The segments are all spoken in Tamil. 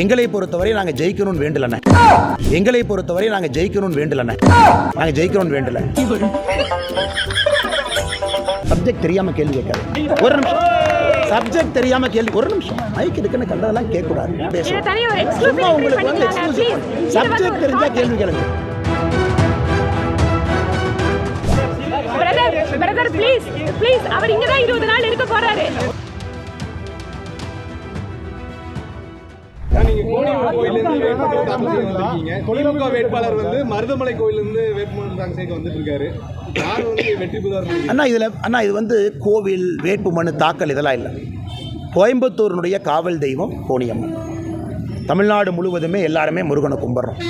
எங்களை பொறுத்தவரை நாங்கள் ஜெயிக்கணும்னு வேண்டலண்ணே எங்களை பொறுத்தவரை நாங்கள் ஜெயிக்கணும்னு வேண்டலண்ணே நாங்கள் ஜெயிக்கணும்னு வேண்டல. சப்ஜெக்ட் தெரியாம கேள்வி கேட்காது. ஒரு நிமிஷம். சப்ஜெக்ட் தெரியாம கேள்வி ஒரு நிமிஷம். மைக் இதுக்குன்னு கண்டதெல்லாம் கேட்கக்கூடாது. சும்மா உங்களுக்கு வந்து எக்ஸ்க்ளூசிவ் சப்ஜெக்ட் தெரிஞ்சா. கேள்வி கேளுங்க. பிரதர் பிரதர் ப்ளீஸ் ப்ளீஸ் அவர் இங்க தான் இருபது நாள் இருக்க போறாரு. நீங்க கோடியம்மன் கோயிலிருந்து வேட்புமனு தாக்கல் செய்ய வந்திருக்கீங்க திமுக வேட்பாளர் வந்து மருதமலை கோயிலிருந்து வேட்புமனு தாக்கல் செய்ய வந்துட்டு இருக்காரு யார் வந்து வெற்றி பெறுவார் அண்ணா இதில் அண்ணா இது வந்து கோவில் வேட்புமனு தாக்கல் இதெல்லாம் இல்லை. கோயம்புத்தூரினுடைய காவல் தெய்வம் கோணியம்மன். தமிழ்நாடு முழுவதுமே எல்லாருமே முருகனை கும்பிட்றோம்.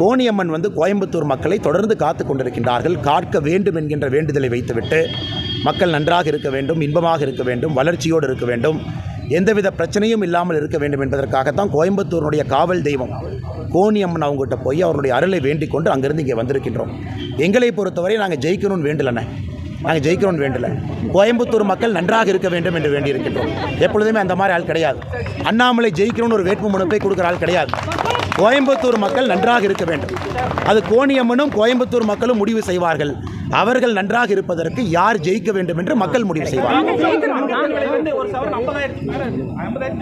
கோணியம்மன் வந்து கோயம்புத்தூர் மக்களை தொடர்ந்து காத்து கொண்டிருக்கின்றார்கள். காக்க வேண்டும் என்கின்ற வேண்டுதலை வைத்துவிட்டு மக்கள் நன்றாக இருக்க வேண்டும் இன்பமாக இருக்க வேண்டும் வளர்ச்சியோடு இருக்க வேண்டும். எந்தவித பிரச்சனையும் இல்லாமல் இருக்க வேண்டும் என்பதற்காகத்தான் கோயம்புத்தூருடைய காவல் தெய்வம் கோணியம்மன் அவங்ககிட்ட போய் அவருடைய அருளை வேண்டிக் கொண்டு அங்கிருந்து இங்கே வந்திருக்கின்றோம். எங்களை பொறுத்தவரை நாங்கள் ஜெயிக்கணும்னு வேண்டலண்ணே நாங்கள் ஜெயிக்கணும்னு வேண்டல. கோயம்புத்தூர் மக்கள் நன்றாக இருக்க வேண்டும் என்று வேண்டியிருக்கின்றோம். எப்பொழுதுமே அந்த மாதிரி ஆள் கிடையாது. அண்ணாமலை ஜெயிக்கணும்னு ஒரு வேட்பு போய் கொடுக்குற ஆள் கிடையாது. கோயம்புத்தூர் மக்கள் நன்றாக இருக்க வேண்டும். அது கோணியம்மனும் கோயம்புத்தூர் மக்களும் முடிவு செய்வார்கள். அவர்கள் நன்றாக இருப்பதற்கு யார் ஜெயிக்க வேண்டும் என்று மக்கள் முடிவு செய்வார்கள். ஐம்பதாயிரம்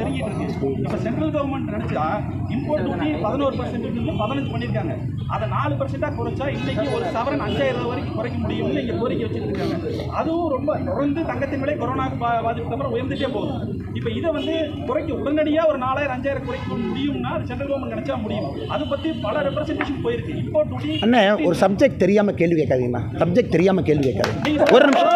இப்போ சென்ட்ரல் கவர்மெண்ட் பதினோரு பதினஞ்சு பண்ணியிருக்காங்க. அதை நாலு குறைச்சா ஒரு சவரன் அஞ்சாயிரம் வரைக்கும் குறைக்க முடியும்னு இங்கே கோரிக்கை இருக்காங்க அதுவும் ரொம்ப தொடர்ந்து தங்கத்தின் விலை கொரோனா பாதிப்பு உயர்ந்துட்டே போகுது. இப்போ இதை வந்து குறைக்க உடனடியாக ஒரு நாலாயிரம் அஞ்சாயிரம் குறைக்க முடியும்னா சென்ட்ரல் கவர்மெண்ட் நினைச்சா முடியும். அதை பற்றி பல ரெப்ரஸன்டேஷன் போயிருக்கு. டியூட்டி அண்ணே ஒரு சப்ஜெக்ட் தெரியாமல் கேள்வி கேட்காதீங்கண்ணா. சப்ஜெக்ட் தெரியாமல் கேள்வி கேட்காதீங்க. ஒரு நிமிஷம்.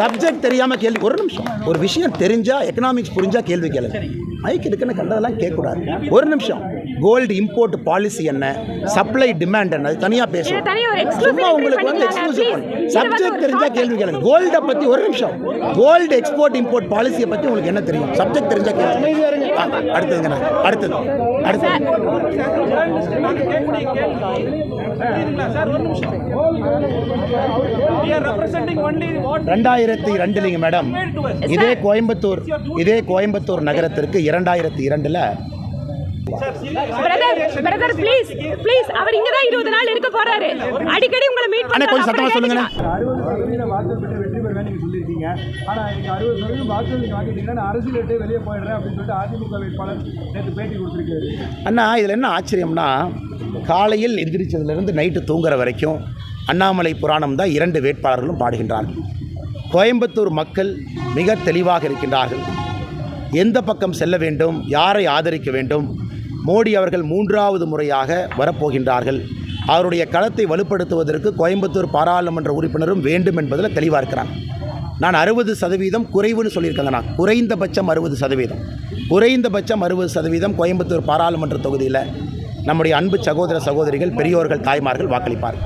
சப்ஜெக்ட் தெரியாமல் கேள்வி ஒரு நிமிஷம். ஒரு விஷயம் தெரிஞ்சா எக்கனாமிக்ஸ் புரிஞ்சா கேள்வி கேளுங்க. மைக் இருக்குன்னு கண்டதெல்லாம் கேட்கக்கூடாது. ஒரு நிமிஷம். கோல்டு இம்போர்ட் பாலிசி என்ன? சப்ளை டிமாண்ட் என்ன? தனியாக பேசுவோம். சும்மா உங்களுக்கு வந்து எக்ஸ்க்ளூசிவ் சப்ஜெக்ட் ஒரு தெரிஞ்சா topic. கேள்வி கேளுங்க. கோல்டை பற்றி ஒரு நிமிஷம். கோல்டு எக்ஸ்போர்ட் இம்போர்ட் பாலிசியை பற்றி உங்களுக்கு என்ன தெரியும்? சப்ஜெக்ட் தெரிஞ்சா கேள்வி ஆ, அடுத்ததுங்கண்ணா அடுத்தது. அடுத்தது. ரெண்டாயிரத்தி ரெண்டுலிங்க மேடம். இதே கோயம்புத்தூர் இதே கோயம்புத்தூர் நகரத்திற்கு இரண்டாயிரத்தி இரண்டில் பிரதர் பிரதர் ப்ளீஸ் ப்ளீஸ் அவர் இங்க தான் இருபது நாள் இருக்க போறாரு. அடிக்கடி உங்களை மீட் அண்ணா கொஞ்சம் சத்தமாக சொல்லுங்கண்ணே. அறுபது சதவீதம் வாக்குகள் பெற்று வெற்றி பெறுவேன் நீங்கள் சொல்லியிருக்கீங்க. ஆனால் இன்னைக்கு அறுபது சதவீதம் வாக்குகள் நீங்கள் வாங்கிட்டீங்கன்னா நான் அரசியல் விட்டு வெளியே போயிடுறேன் அப்படின்னு சொல்லிட்டு அதிமுக வேட்பாளர் நேற்று பேட்டி கொடுத்துருக்காரு. அண்ணா இதில் என்ன ஆச்சரியம்னா காலையில் எந்திரிச்சதுலேருந்து நைட்டு தூங்குற வரைக்கும் அண்ணாமலை புராணம் தான் இரண்டு வேட்பாளர்களும் பாடுகின்றார்கள். கோயம்புத்தூர் மக்கள் மிக தெளிவாக இருக்கின்றார்கள். எந்த பக்கம் செல்ல வேண்டும் யாரை ஆதரிக்க வேண்டும் மோடி அவர்கள் மூன்றாவது முறையாக வரப்போகின்றார்கள் அவருடைய களத்தை வலுப்படுத்துவதற்கு கோயம்புத்தூர் பாராளுமன்ற உறுப்பினரும் வேண்டும் என்பதில் தெளிவாக இருக்கிறாங்க நான் அறுபது சதவீதம் குறைவுன்னு சொல்லியிருக்கேங்க நான் குறைந்தபட்சம் அறுபது சதவீதம் குறைந்தபட்சம் அறுபது சதவீதம் கோயம்புத்தூர் பாராளுமன்ற தொகுதியில் நம்முடைய அன்பு சகோதர சகோதரிகள் பெரியோர்கள் தாய்மார்கள் வாக்களிப்பார்கள்.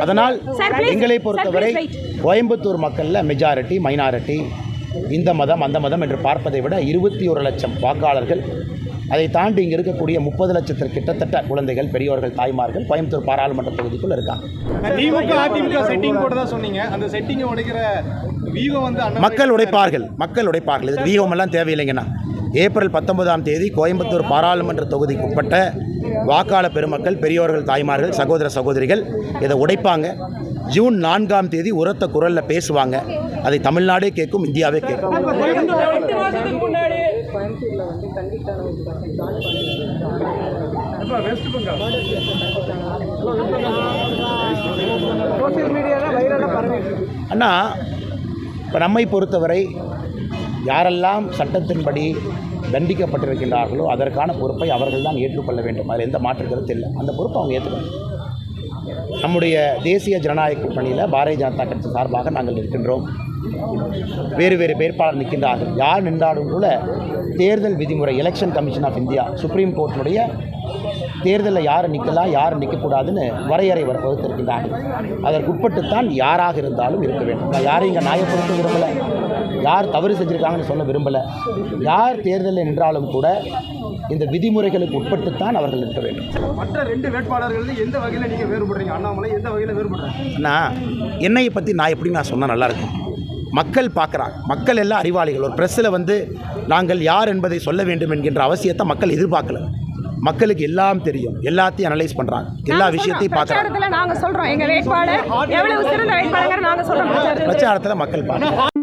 அதனால். எங்களை பொறுத்தவரை. கோயம்புத்தூர் மக்களில் மெஜாரிட்டி மைனாரிட்டி இந்த மதம் அந்த மதம் என்று பார்ப்பதை விட இருபத்தி ஒரு லட்சம் வாக்காளர்கள் அதை தாண்டி இங்கே இருக்கக்கூடிய முப்பது லட்சத்திற்கு கிட்டத்தட்ட குழந்தைகள் பெரியோர்கள் தாய்மார்கள் கோயம்புத்தூர் பாராளுமன்ற தொகுதிக்குள் இருக்காங்க. திமுக அதிமுக செட்டிங் போட்டதா சொன்னீங்க. அந்த செட்டிங்கை உடைக்கிற வியூகம் வந்து அண்ணாமலை மக்கள் உடைப்பார்கள் மக்கள் உடைப்பார்கள். இது வீகமெல்லாம் தேவையில்லைங்கண்ணா. ஏப்ரல் பத்தொன்பதாம் தேதி கோயம்புத்தூர் பாராளுமன்ற தொகுதிக்கு உட்பட்ட வாக்காளர் பெருமக்கள் பெரியோர்கள் தாய்மார்கள் சகோதர சகோதரிகள் இதை உடைப்பாங்க. ஜூன் நான்காம் தேதி உரத்த குரலில் பேசுவாங்க. அதை தமிழ்நாடே கேட்கும் இந்தியாவே கேட்கும். அண்ணா இப்போ நம்மை பொறுத்தவரை யாரெல்லாம் சட்டத்தின்படி தண்டிக்கப்பட்டிருக்கின்றார்களோ அதற்கான பொறுப்பை அவர்கள் தான் ஏற்றுக்கொள்ள வேண்டும். அதில் எந்த மாற்று கருத்து இல்லை. அந்த பொறுப்பை அவங்க ஏற்றுக்கணும் நம்முடைய தேசிய ஜனநாயக கூட்டணியில் பாரதிய ஜனதா கட்சி சார்பாக நாங்கள் இருக்கின்றோம் வேறு வேறு வேட்பாளர் நிற்கின்றார்கள். யார் நின்றாலும் கூட தேர்தல் விதிமுறை election commission of India supreme கோர்ட்டினுடைய தேர்தலில் யார் நிற்கலாம் யார் நிற்கக்கூடாதுன்னு வரையறை வர வகுத்திருக்கின்றார்கள். அதற்கு உட்பட்டுத்தான் யாராக இருந்தாலும் இருக்க வேண்டும். நான் யாரையும் இங்கே நியாயப்படுத்த விரும்பலை. யார் தவறு செஞ்சுருக்காங்கன்னு சொல்ல விரும்பலை. யார் தேர்தலில் நின்றாலும் கூட இந்த விதிமுறைகளுக்கு உட்பட்டுத்தான் அவர்கள் இருக்க வேண்டும். மற்ற ரெண்டு வேட்பாளர்கள் எந்த வகையில் நீங்கள் வேறுபடுறீங்க? அண்ணாமலை எந்த வகையில் வேறுபடுறாங்க? அண்ணா என்னையை பற்றி நான் எப்படி நான் சொன்னால் நல்லாயிருக்கும் மக்கள் பார்க்குறாங்க மக்கள் எல்லாம் அறிவாளிகள். ஒரு ப்ரெஸ்ஸில் வந்து நாங்கள் யார் என்பதை சொல்ல வேண்டும் என்கின்ற அவசியத்தை மக்கள் எதிர்பார்க்கல. மக்களுக்கு எல்லாம் தெரியும். எல்லாத்தையும் அனலைஸ் பண்ணுறாங்க எல்லா விஷயத்தையும். பார்க்குறாங்க. பிரச்சாரத்துல நாங்க சொல்றோம். எங்க வேட்பாளர் எவ்வளவு சிறந்த வேட்பாளர் நாங்க சொல்றோம். பிரச்சாரத்துல. பிரச்சாரத்தில் மக்கள் பார்க்குறாங்க.